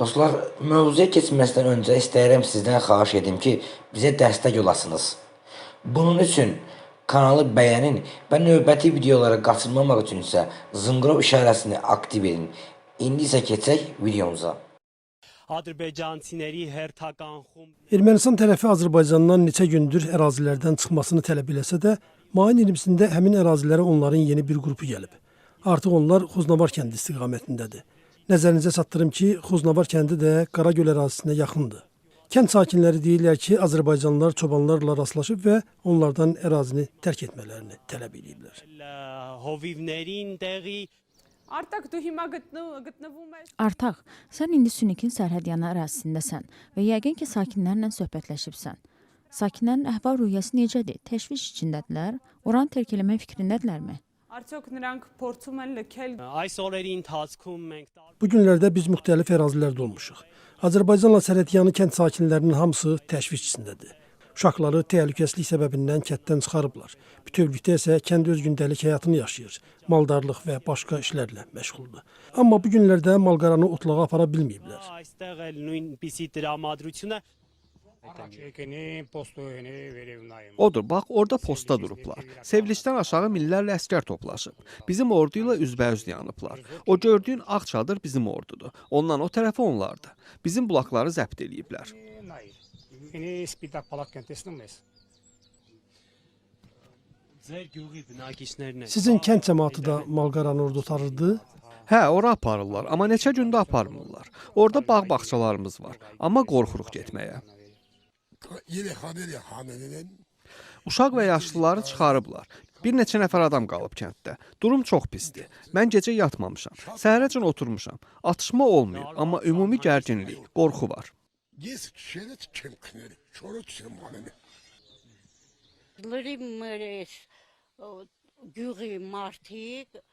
Dostlar, mövzuya keçməzdən öncə istəyirəm sizdən xahiş edim ki, bizə dəstək olasınız. Bunun üçün kanalı bəyənin və növbəti videolara qaçırmamaq üçün isə zınqrov işarəsini aktiv edin. İndi isə keçək videomuza. Ermənistan tərəfi Azərbaycandan neçə gündür ərazilərdən çıxmasını tələb eləsə də, mayın 20-sində həmin ərazilərə onların yeni bir qrupu gəlib. Artıq onlar Xoznavar kəndi istiqamətindədir. Nəzərinizə çatdırım ki, Xuznavar kəndi də Qaragöl ərazisinə yaxındır. Kənd sakinləri deyirlər ki, azərbaycanlılar çobanlarla rastlaşıb və onlardan ərazini tərk etmələrini tələb ediblər. Artıq sən indi Sünikin sərhəd yanı ərazisindəsən və yəqin ki, sakinlərlə söhbətləşibsən. Sakinlərin əhval-ruhiyyəsi necədir? Təşviş içindədirlər? Oranı tərk eləmək fikrindədirlərmi? Bugünlərdə biz müxtəlif ərazilərdə olmuşuq. Azərbaycanla sərhədyanı kənd sakinlərinin hamısı təşvişçisindədir. Uşaqları təhlükəsizlik səbəbindən kətdən çıxarıblar. Bütövlükdə isə kənd öz gündəlik həyatını yaşayır. Maldarlıq və başqa işlərlə məşğuldur. Amma bu günlərdə malqaranı otlağa apara bilməyiblər. Odur, bax orada posta durublar. Sevlicdən aşağı minlərlə əskər toplaşıb. Bizim ordu ilə üzbəüz dayanıblar. O gördüyün ağ çadır bizim ordudur. Ondan o tərəfə onlardır. Bizim bulaqları zəbt eləyiblər. Sizin kənd cəmaatı da malqaranı ordu tarırdı? Hə, ora aparırlar, amma neçə gündə aparmırlar. Orda bağ-bağçalarımız var, amma qorxuruq getməyə. Yine haberi hanenin Uşaq və yaşlıları çıxarıblar. Bir neçə nəfər adam qalıb kənddə. Durum çox pisdir. Mən gecə yatmamışam. Səhərəcən oturmuşam. Atışma olmuyor, amma ümumi gərginlik, qorxu var. gez şeret kemkleri. Çorut semanını. լրի մերես գյուղի մարդիկ ապրանք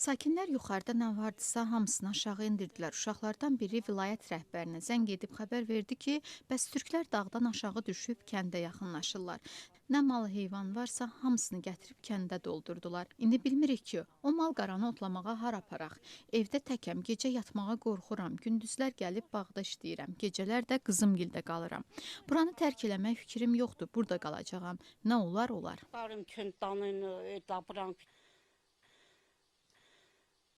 Sakinlər yuxarıda nə vardısa hamısını aşağı endirdilər. Uşaqlardan biri vilayət rəhbərinə zəng edib xəbər verdi ki, bəs türklər dağdan aşağı düşüb kəndə yaxınlaşırlar. Nə mal heyvan varsa hamısını gətirib kəndə doldurdular. İndi bilmirik ki, o mal qaranı otlamağa hara aparaq. Evdə təkəm, gecə yatmağa qorxuram. Gündüzlər gəlib bağda işləyirəm, gecələr də qızımgildə qalıram. Buranı tərk eləmək fikrim yoxdur, burada qalacağam. Nə olar, olar. Barım kündanın, e, dabran.